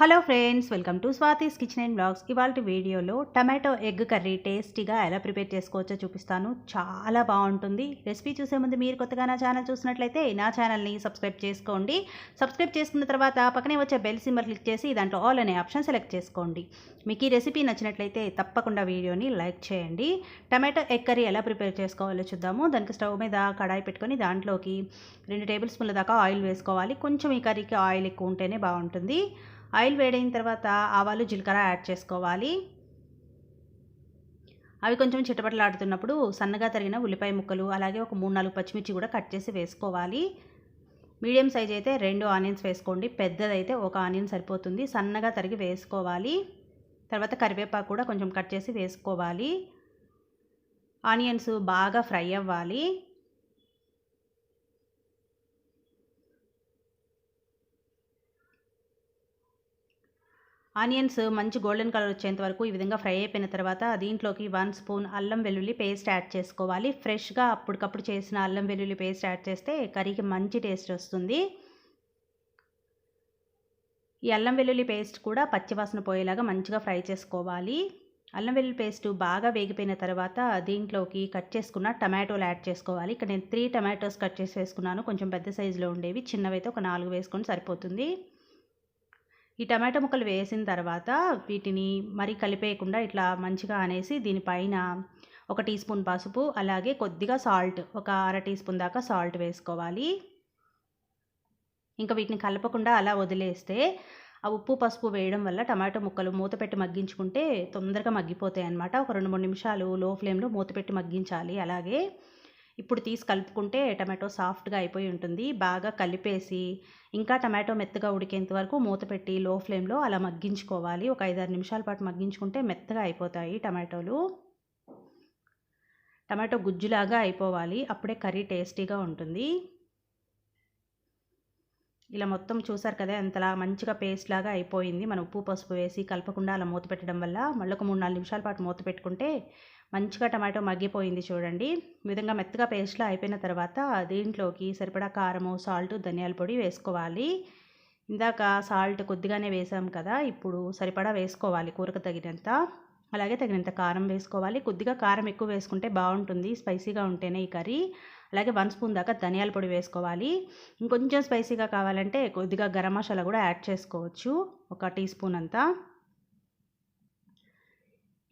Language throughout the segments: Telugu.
Hello friends welcome to Swathi's kitchen and blogs. ఇవాళ వీడియోలో టమాటో ఎగ్ కర్రీ టేస్టీగా ఎలా ప్రిపేర్ చేసుకోవచ్చో చూపిస్తాను. చాలా బాగుంటుంది. రెసిపీ చూసే ముందు మీరు కొత్తగా నా ఛానల్ చూసినట్లయితే నా ఛానల్ని సబ్స్క్రైబ్ చేసుకోండి. సబ్స్క్రైబ్ చేసుకున్న తర్వాత పక్కనే వచ్చే బెల్ సింబర్ క్లిక్ చేసి దాంట్లో ఆల్ అనే ఆప్షన్ సెలెక్ట్ చేసుకోండి. మీకు ఈ రెసిపీ నచ్చినట్లయితే తప్పకుండా వీడియోని లైక్ చేయండి. టమాటో ఎగ్ కర్రీ ఎలా ప్రిపేర్ చేసుకోవాలో చూద్దాము. దానికి స్టవ్ మీద కడాయి పెట్టుకొని దాంట్లోకి రెండు టేబుల్ స్పూన్ల దాకా ఆయిల్ వేసుకోవాలి. కొంచెం ఈ కర్రీకి ఆయిల్ ఎక్కువ ఉంటేనే బాగుంటుంది. ఆయిల్ వేడైన తర్వాత ఆవాలు జీలకర్ర యాడ్ చేసుకోవాలి. అవి కొంచెం చిటపటలాడుతున్నప్పుడు సన్నగా తరిగిన ఉల్లిపాయ ముక్కలు అలాగే ఒక మూడు నాలుగు పచ్చిమిర్చి కూడా కట్ చేసి వేసుకోవాలి. మీడియం సైజ్ అయితే రెండు ఆనియన్స్ వేసుకోండి. పెద్దదైతే ఒక ఆనియన్ సరిపోతుంది. సన్నగా తరిగి వేసుకోవాలి. తర్వాత కరివేపాకు కూడా కొంచెం కట్ చేసి వేసుకోవాలి. ఆనియన్స్ బాగా ఫ్రై అవ్వాలి. ఆనియన్స్ మంచి గోల్డెన్ కలర్ వచ్చేంత వరకు ఈ విధంగా ఫ్రై అయిపోయిన తర్వాత దీంట్లోకి వన్ స్పూన్ అల్లం వెల్లుల్లి పేస్ట్ యాడ్ చేసుకోవాలి. ఫ్రెష్గా అప్పటికప్పుడు చేసిన అల్లం వెల్లుల్లి పేస్ట్ యాడ్ చేస్తే కర్రీకి మంచి టేస్ట్ వస్తుంది. ఈ అల్లం వెల్లుల్లి పేస్ట్ కూడా పచ్చివాసన పోయేలాగా మంచిగా ఫ్రై చేసుకోవాలి. అల్లం వెల్లుల్లి పేస్ట్ బాగా వేగిపోయిన తర్వాత దీంట్లోకి కట్ చేసుకున్న టమాటోలు యాడ్ చేసుకోవాలి. ఇక్కడ నేను త్రీ టమాటోస్ కట్ చేసి వేసుకున్నాను కొంచెం పెద్ద సైజులో ఉండేవి. చిన్నవైతే ఒక నాలుగు వేసుకొని సరిపోతుంది. ఈ టమాటో ముక్కలు వేసిన తర్వాత వీటిని మరీ కలిపేయకుండా ఇట్లా మంచిగా అనేసి దీనిపైన ఒక టీ స్పూన్ పసుపు అలాగే కొద్దిగా సాల్ట్ ఒక అర టీ స్పూన్ దాకా సాల్ట్ వేసుకోవాలి. ఇంకా వీటిని కలపకుండా అలా వదిలేస్తే ఆ ఉప్పు పసుపు వేయడం వల్ల టమాటో ముక్కలు మూత పెట్టి మగ్గించుకుంటే తొందరగా మగ్గిపోతాయి అన్నమాట ఒక రెండు మూడు నిమిషాలు లో ఫ్లేమ్లో మూత పెట్టి మగ్గించాలి. అలాగే ఇప్పుడు తీసి కలుపుకుంటే టమాటో సాఫ్ట్గా అయిపోయి ఉంటుంది. బాగా కలిపేసి ఇంకా టమాటో మెత్తగా ఉడికేంత వరకు మూత పెట్టి లో ఫ్లేమ్లో అలా మగ్గించుకోవాలి. ఒక ఐదారు నిమిషాల పాటు మగ్గించుకుంటే మెత్తగా అయిపోతాయి టమాటోలు. టమాటో గుజ్జులాగా అయిపోవాలి. అప్పుడే కర్రీ టేస్టీగా ఉంటుంది. ఇలా మొత్తం చూసారు కదా ఎంతలా మంచిగా పేస్ట్ లాగా అయిపోయింది. మనం ఉప్పు పసుపు వేసి కలపకుండా అలా మూత పెట్టడం వల్ల మళ్ళీ ఒక మూడు నాలుగు నిమిషాల పాటు మూత పెట్టుకుంటే మంచిగా టమాటో మగ్గిపోయింది చూడండి. ఈ విధంగా మెత్తగా పేస్ట్లా అయిపోయిన తర్వాత దీంట్లోకి సరిపడా కారము సాల్ట్ ధనియాల పొడి వేసుకోవాలి. ఇందాక సాల్ట్ కొద్దిగానే వేసాం కదా ఇప్పుడు సరిపడా వేసుకోవాలి కూరకు తగినంత. అలాగే తగినంత కారం వేసుకోవాలి. కొద్దిగా కారం ఎక్కువ వేసుకుంటే బాగుంటుంది. స్పైసీగా ఉంటేనే ఈ కర్రీ. అలాగే వన్ స్పూన్ దాకా ధనియాల పొడి వేసుకోవాలి. ఇంకొంచెం స్పైసీగా కావాలంటే కొద్దిగా గరం మసాలా కూడా యాడ్ చేసుకోవచ్చు. ఒక టీ స్పూన్ అంతా.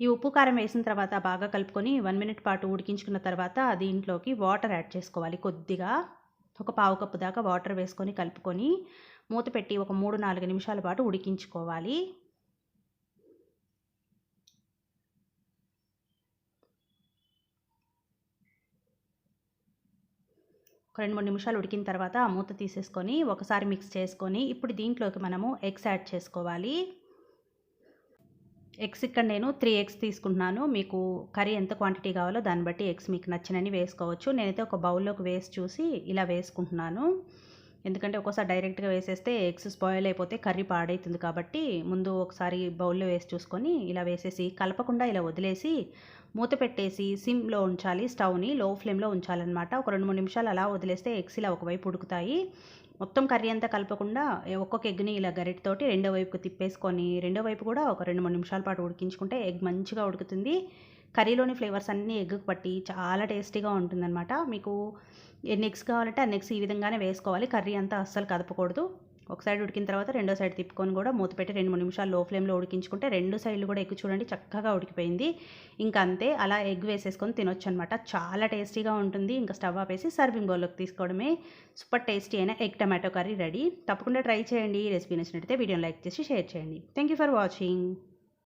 ఈ ఉప్పు కారం వేసిన తర్వాత బాగా కలుపుకొని వన్ మినిట్ పాటు ఉడికించుకున్న తర్వాత దీంట్లోకి వాటర్ యాడ్ చేసుకోవాలి కొద్దిగా. ఒక పావు కప్పు దాకా వాటర్ వేసుకొని కలుపుకొని మూత పెట్టి ఒక మూడు నాలుగు నిమిషాల పాటు ఉడికించుకోవాలి. ఒక రెండు మూడు నిమిషాలు ఉడికిన తర్వాత ఆ మూత తీసేసుకొని ఒకసారి మిక్స్ చేసుకొని ఇప్పుడు దీంట్లోకి మనము ఎగ్స్ యాడ్ చేసుకోవాలి. ఎగ్స్ ఇక్కడ నేను త్రీ ఎగ్స్ తీసుకుంటున్నాను. మీకు కర్రీ ఎంత క్వాంటిటీ కావాలో దాన్ని బట్టి ఎగ్స్ మీకు నచ్చినని వేసుకోవచ్చు. నేనైతే ఒక బౌల్లోకి వేసి చూసి ఇలా వేసుకుంటున్నాను. ఎందుకంటే ఒక్కోసారి డైరెక్ట్గా వేసేస్తే ఎగ్స్ స్పాయిల్ అయిపోతే కర్రీ పాడైతుంది కాబట్టి ముందు ఒకసారి బౌల్లో వేసి చూసుకొని ఇలా వేసేసి కలపకుండా ఇలా వదిలేసి మూత పెట్టేసి సిమ్లో ఉంచాలి స్టవ్ని లో ఫ్లేమ్లో ఉంచాలన్నమాట. ఒక రెండు మూడు నిమిషాలు అలా వదిలేస్తే ఎగ్స్ ఇలా ఒకవైపు ఉడుకుతాయి. మొత్తం కర్రీ అంతా కలపకుండా ఒక్కొక్క ఎగ్ని ఇలా గరిటతోటి రెండో వైపుకు తిప్పేసుకొని రెండో వైపు కూడా ఒక రెండు మూడు నిమిషాల పాటు ఉడికించుకుంటే ఎగ్ మంచిగా ఉడుకుతుంది. కర్రీలోని ఫ్లేవర్స్ అన్నీ ఎగ్గుకు పట్టి చాలా టేస్టీగా ఉంటుందన్నమాట. మీకు ఎన్ని ఎగ్స్ కావాలంటే అన్ని ఎగ్స్ ఈ విధంగానే వేసుకోవాలి. కర్రీ అంతా అస్సలు కదపకూడదు. ఒక సైడ్ ఉడికిన తర్వాత రెండో సైడ్ తిప్పుకొని కూడా మూత పెట్టి రెండు మూడు నిమిషాలు లో ఫ్లేమ్లో ఉడికించుకుంటే రెండు సైడ్లు కూడా ఎక్కువ చూడండి చక్కగా ఉడికిపోయింది. ఇంకా అంతే అలా ఎగ్ వేసేసుకొని తినొచ్చు అనమాట చాలా టేస్టీగా ఉంటుంది. ఇంకా స్టవ్ ఆపేసి సర్వింగ్ బౌల్లోకి తీసుకోవడమే. సూపర్ టేస్టీ అయిన ఎగ్ టమాటో కర్రీ రెడీ. తప్పకుండా ట్రై చేయండి. రెసిపీ నచ్చినట్టయితే వీడియోని లైక్ చేసి షేర్ చేయండి. Thank you for watching.